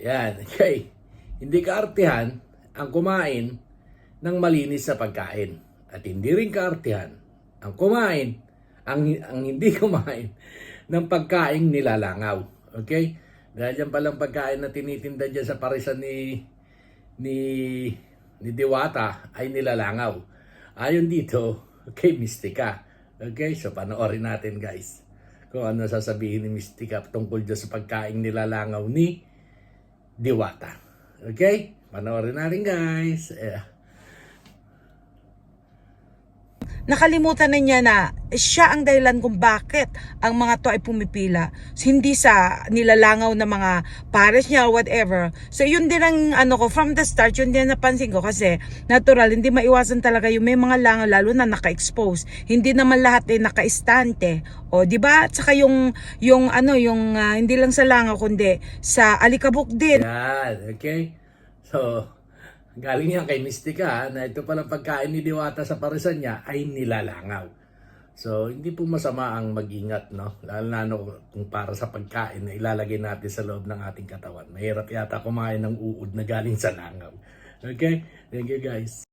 Yan, okay. Hindi kaartihan ang kumain ng malinis sa pagkain. At hindi rin kaartihan ang kumain, ang, ang hindi kumain ng pagkain nilalangaw. Okay? Dahil yan palang pagkain na tinitinda dyan sa parisan ni ni ni Diwata ay nilalangaw. Ayon dito, kay Mystica. Okay? So panoorin natin guys kung ano sasabihin ni Mystica tungkol dyan sa pagkain nilalangaw ni Diwata. Okay? Panoorin natin guys. Eh, nakalimutan na niya na siya ang dahilan kung bakit ang mga to ay pumipila. Hindi sa nilalangaw na mga pares niya or whatever. So yun din ang ano ko, from the start, yun din napansin ko kasi natural, hindi maiwasan talaga yung may mga langaw lalo na naka-expose. Hindi naman lahat ay naka-istante. O, di ba? At saka yung, yung ano, yung ah, hindi lang sa langaw kundi sa alikabok din. Yan, okay? So, galing yan kay Mystica na ito palang pagkain ni Diwata sa parisan niya ay nilalangaw. So, hindi po masama ang mag-ingat, no? Lalo na no, kung para sa pagkain na ilalagay natin sa loob ng ating katawan. Mahirap yata kumain ng uod na galing sa langaw. Okay? Thank you guys.